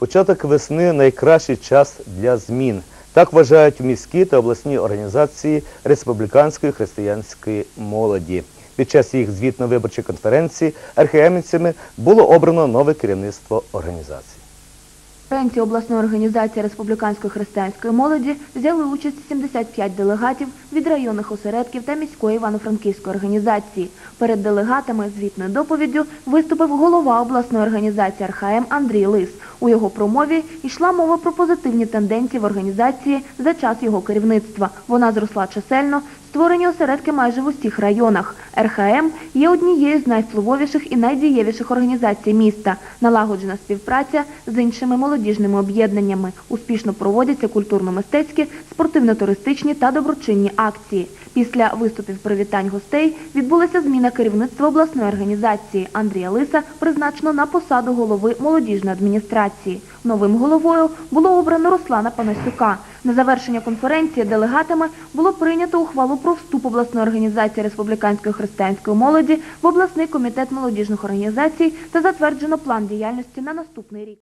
Початок весни найкращий час для змін. Так вважають міські та обласні організації республіканської християнської молоді. Під час їх звітно-виборчої конференції архіємівцями було обрано нове керівництво організації. конференції обласної організації республіканської християнської молоді взяли участь 75 делегатів від районних осередків та міської Івано-Франківської організації. Перед делегатами звітною доповіддю виступив голова обласної організації РХМ Андрій Лис. У його промові йшла мова про позитивні тенденції в організації за час його керівництва. Вона зросла чисельно, створені осередки майже в усіх районах. РХМ є однією з найвпливовіших і найдієвіших організацій міста. Налагоджена співпраця з іншими молодіжними об'єднаннями. Успішно проводяться культурно-мистецькі, спортивно-туристичні та доброчинні акції. Після виступів привітань гостей відбулася зміна керівництва обласної організації. Андрія Лиса призначено на посаду голови молодіжної адміністрації. Новим головою було обрано Руслана Панасюка. На завершення конференції делегатами було прийнято ухвалу про вступ обласної організації республіканської християнської молоді в обласний комітет молодіжних організацій та затверджено план діяльності на наступний рік.